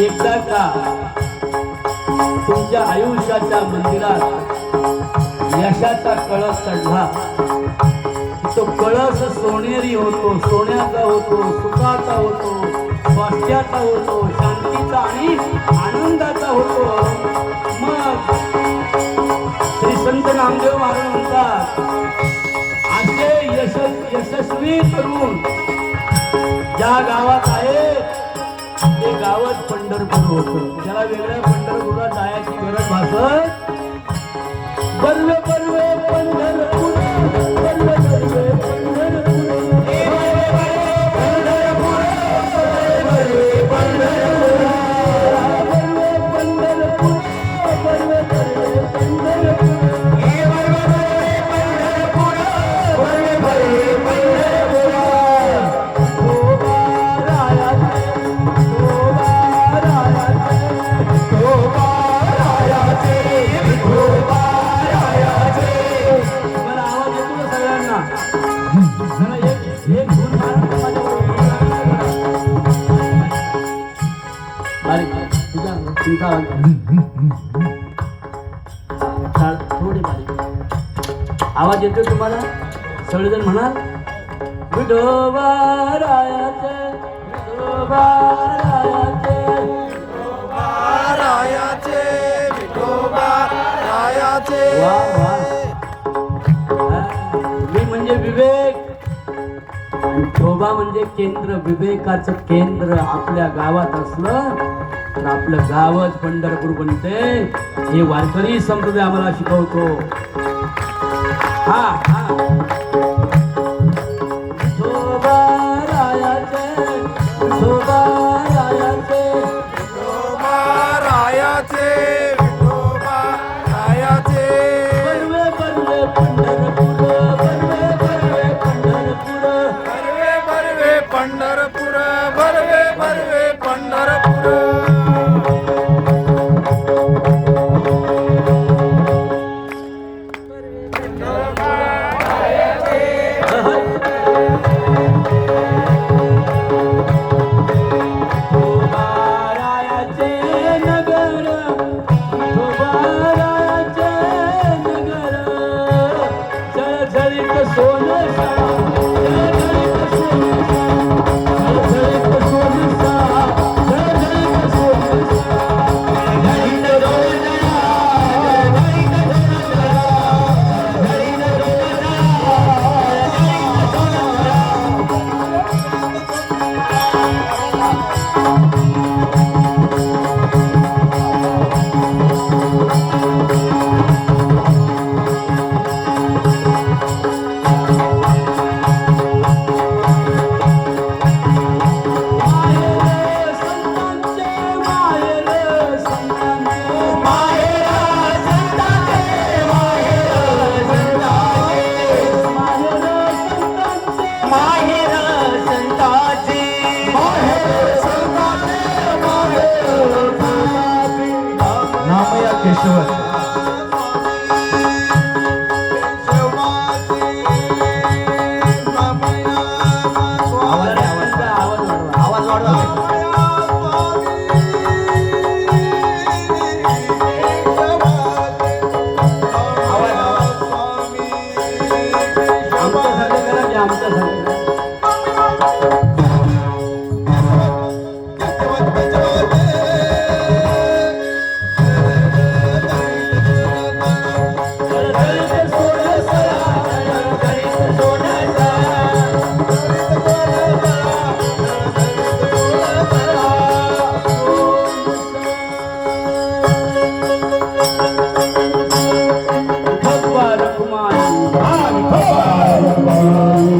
एकदा का तुमच्या आयुष्याच्या मंदिरात यशाचा कळस चढला. तो कळस सोनेरी होतो सोन्याचा होतो सुखाचा होतो स्वास्थ्याचा होतो शांतीचा आणि आनंदाचा होतो. मग श्री संत नामदेव महाराज म्हणतात असे यश यशस्वी करून ज्या गावात आहे ते गावच पंढरपूर होत. त्याला वेगळ्या पंढरपूरला जायची गरज भासत. बर्वे बर्वे पंढर थोडी बारीक आवाज येतो तुम्हाला? सगळेजण म्हणाल विठोबा रायाचे विठोबा रायाचे विठोबा रायाचे वा वा मी म्हणजे विवेक. आणि शोभा म्हणजे केंद्र. विवेकाचं केंद्र आपल्या गावात असलं आपलं गावच पंढरपूर बनते. हे वारकरी संप्रदाय आम्हाला शिकवतो. हा हा. सोबा नामया केशवर आवाज आमचं Bye.